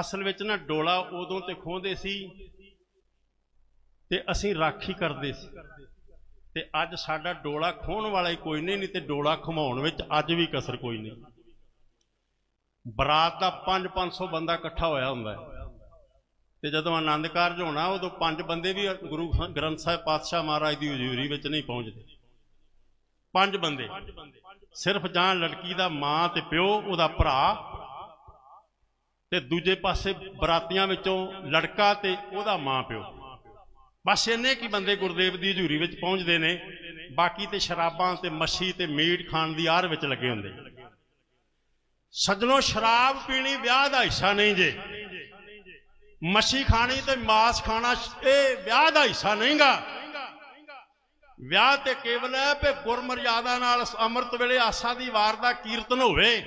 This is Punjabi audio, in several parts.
ਅਸਲ ਵਿੱਚ ਨਾ ਡੋਲਾ ਉਦੋਂ ਤੇ ਖੋਹਦੇ ਸੀ ਤੇ ਅਸੀਂ ਰਾਖੀ ਕਰਦੇ ਸੀ। ਤੇ ਅੱਜ ਸਾਡਾ ਡੋਲਾ ਖੋਹਣ ਵਾਲਾ ਹੀ ਕੋਈ ਨਹੀਂ ਨਹੀਂ ਤੇ ਡੋਲਾ ਖਮਾਉਣ ਵਿੱਚ ਅੱਜ ਵੀ ਕਸਰ ਕੋਈ ਨਹੀਂ। ਬਰਾਤ ਦਾ 5-500 ਬੰਦਾ ਇਕੱਠਾ ਹੋਇਆ ਹੁੰਦਾ ਹੈ। ਤੇ ਜਦੋਂ ਆਨੰਦ ਕਾਰਜ ਹੋਣਾ, ਉਦੋਂ ਪੰਜ ਬੰਦੇ ਵੀ ਗੁਰੂ ਗ੍ਰੰਥ ਸਾਹਿਬ ਪਾਤਸ਼ਾਹ ਮਹਾਰਾਜ ਦੀ ਹਜ਼ੂਰੀ ਵਿੱਚ ਨਹੀਂ ਪਹੁੰਚਦੇ। ਪੰਜ ਬੰਦੇ। ਸਿਰਫ ਜਾਂ ਲੜਕੀ ਦਾ ਮਾਂ ਤੇ ਪਿਓ, ਉਹਦਾ ਭਰਾ ਤੇ ਦੂਜੇ ਪਾਸੇ ਬਰਾਤੀਆਂ ਵਿੱਚੋਂ ਲੜਕਾ ਤੇ ਉਹਦਾ ਮਾਂ ਪਿਓ। ਬਸ ਇੰਨੇ ਕੀ ਬੰਦੇ ਗੁਰਦੇਵ ਦੀ ਹਜ਼ੂਰੀ ਵਿੱਚ ਪਹੁੰਚਦੇ ਨੇ। ਬਾਕੀ ਤੇ ਸ਼ਰਾਬਾਂ ਤੇ ਮੱਛੀ ਤੇ ਮੀਟ ਖਾਣ ਦੀ ਆਰ ਵਿੱਚ ਲੱਗੇ ਹੁੰਦੇ। ਸੱਜਣੋ, ਸ਼ਰਾਬ ਪੀਣੀ ਵਿਆਹ ਦਾ ਹਿੱਸਾ ਨਹੀਂ ਜੇ। ਮੱਛੀ ਖਾਣੀ ਤੇ ਮਾਸ ਖਾਣਾ ਇਹ ਵਿਆਹ ਦਾ ਹਿੱਸਾ ਨਹੀਂਗਾ। ਵਿਆਹ ਤੇ ਕੇਵਲ ਹੈ ਕਿ ਗੁਰਮਰਿਆਦਾ ਨਾਲ ਅੰਮ੍ਰਿਤ ਵੇਲੇ ਆਸਾ ਦੀ ਵਾਰ ਦਾ ਕੀਰਤਨ ਹੋਵੇ।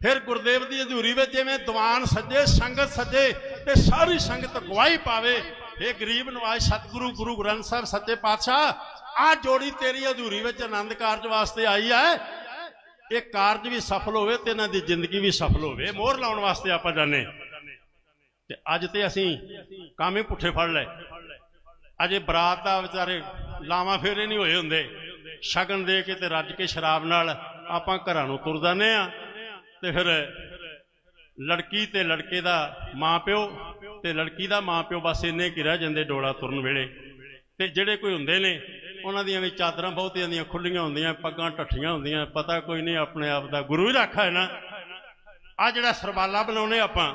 ਫਿਰ ਗੁਰਦੇਵ ਦੀ ਹਜ਼ੂਰੀ ਵਿੱਚ ਜਿਵੇਂ ਦੀਵਾਨ ਸੱਜੇ, ਸੰਗਤ ਸੱਜੇ ਤੇ ਸਾਰੀ ਸੰਗਤ ਗਵਾਹੀ ਪਾਵੇ। ਇਹ ਗਰੀਬ ਨਵਾਜ਼, ਸਤਿਗੁਰੂ, ਗੁਰੂ ਗ੍ਰੰਥ ਸਾਹਿਬ, ਸੱਚੇ ਪਾਤਸ਼ਾਹ, ਆ ਜੋੜੀ ਤੇਰੀ ਹਜ਼ੂਰੀ ਵਿੱਚ ਆਨੰਦ ਕਾਰਜ ਵਾਸਤੇ ਆਈ ਹੈ। ਇਹ ਕਾਰਜ ਵੀ ਸਫਲ ਹੋਵੇ ਤੇ ਇਹਨਾਂ ਦੀ ਜ਼ਿੰਦਗੀ ਵੀ ਸਫਲ ਹੋਵੇ। ਮੋਹਰ ਲਾਉਣ ਵਾਸਤੇ ਆਪਾਂ ਜਾਣੇ ਤੇ ਅੱਜ ਤੇ ਅਸੀਂ ਕੰਮ ਹੀ ਪੁੱਠੇ ਫੜ ਲਏ। ਅਜੇ ਬਰਾਤ ਦਾ ਵਿਚਾਰੇ ਲਾਵਾਂ ਫੇਰੇ ਨਹੀਂ ਹੋਏ ਹੁੰਦੇ। ਸ਼ਗਨ ਦੇ ਕੇ ਤੇ ਰੱਜ ਕੇ ਸ਼ਰਾਬ ਨਾਲ ਆਪਾਂ ਘਰਾਂ ਨੂੰ ਤੁਰ ਜਾਂਦੇ ਆ ਤੇ ਫਿਰ ਲੜਕੀ ਤੇ ਲੜਕੇ ਦਾ ਮਾਂ ਪਿਓ ਤੇ ਲੜਕੀ ਦਾ ਮਾਂ ਪਿਓ ਬਸ ਇੰਨੇ ਕੀ ਰਹਿ ਜਾਂਦੇ ਡੋਲਾ ਤੁਰਨ ਵੇਲੇ। ਤੇ ਜਿਹੜੇ ਕੋਈ ਹੁੰਦੇ ਨੇ, ਉਹਨਾਂ ਦੀਆਂ ਵੀ ਚਾਦਰਾਂ ਬਹੁਤੀਆਂ ਦੀਆਂ ਖੁੱਲੀਆਂ ਹੁੰਦੀਆਂ, ਪੱਗਾਂ ਟੱਠੀਆਂ ਹੁੰਦੀਆਂ, ਪਤਾ ਕੋਈ ਨਹੀਂ ਆਪਣੇ ਆਪ ਦਾ ਗੁਰੂ ਹੀ ਰੱਖਾ ਹੈ ਨਾ। ਆ ਜਿਹੜਾ ਸਰਬਾਲਾ ਬਣਾਉਨੇ ਆਪਾਂ,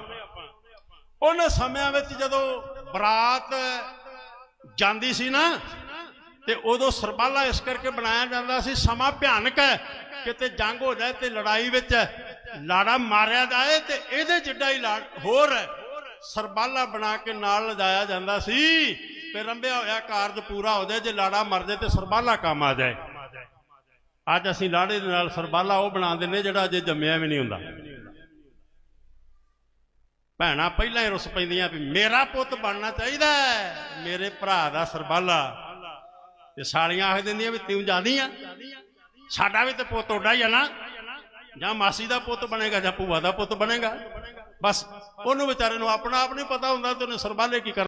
ਉਹਨਾਂ ਸਮਿਆਂ ਵਿੱਚ ਜਦੋਂ ਬਰਾਤ ਜਾਂਦੀ ਸੀ ਨਾ, ਤੇ ਉਦੋਂ ਸਰਬਾਲਾ ਇਸ ਕਰਕੇ ਬਣਾਇਆ ਜਾਂਦਾ ਸੀ, ਸਮਾਂ ਭਿਆਨਕ ਹੈ, ਕਿਤੇ ਜੰਗ ਹੋ ਜਾਏ ਤੇ ਲੜਾਈ ਵਿੱਚ ਲਾੜਾ ਮਾਰਿਆ ਜਾਏ ਤੇ ਇਹਦੇ ਜਿੱਡਾ ਹੀ ਲਾੜ ਹੋਰ ਹੈ। ਸਰਬਾਲਾ ਬਣਾ ਕੇ ਨਾਲ ਲਿਜਾਇਆ ਜਾਂਦਾ ਸੀ, ਤੇ ਰੰਭਿਆ ਹੋਇਆ ਕਾਰਜ ਪੂਰਾ ਹੋ ਜਾਏ ਜੇ ਲਾੜਾ ਮਰ ਜਾਏ ਤੇ ਸਰਬਾਲਾ ਕੰਮ ਆ ਜਾਏ। ਅੱਜ ਅਸੀਂ ਲਾੜੇ ਦੇ ਨਾਲ ਸਰਬਾਲਾ ਉਹ ਬਣਾ ਦਿੰਦੇ ਜਿਹੜਾ ਅਜੇ ਜੰਮਿਆ ਵੀ ਨਹੀਂ ਹੁੰਦਾ। ਭੈਣਾ, ਪਹਿਲਾਂ ਹੀ ਰੁੱਸ ਪੈਂਦੀਆਂ ਵੀ ਮੇਰਾ ਪੁੱਤ ਬਣਨਾ ਚਾਹੀਦਾ ਮੇਰੇ ਭਰਾ ਦਾ ਸਰਬਾਲਾ। ਤੇ ਸਾਲੀਆਂ ਆਖ ਦਿੰਦੀਆਂ ਵੀ ਤੂੰ ਜਾਂਦੀ ਆ। ਸਾਡਾ ਵੀ ਤੇ ਪੁੱਤ ਓਡਾ ਹੀ ਆ ਨਾ। ਜਾਂ ਮਾਸੀ ਦਾ ਪੁੱਤ ਬਣੇਗਾ ਜਾਂ ਭੂਆ ਦਾ ਪੁੱਤ ਬਣੇਗਾ। ਬਸ ਉਹਨੂੰ ਵਿਚਾਰੇ ਨੂੰ ਆਪਣਾ ਆਪ ਨਹੀਂ ਪਤਾ ਹੁੰਦਾ ਤੇ ਉਹਨੇ ਸਰਬਾਲੇ ਕੀ ਕਰ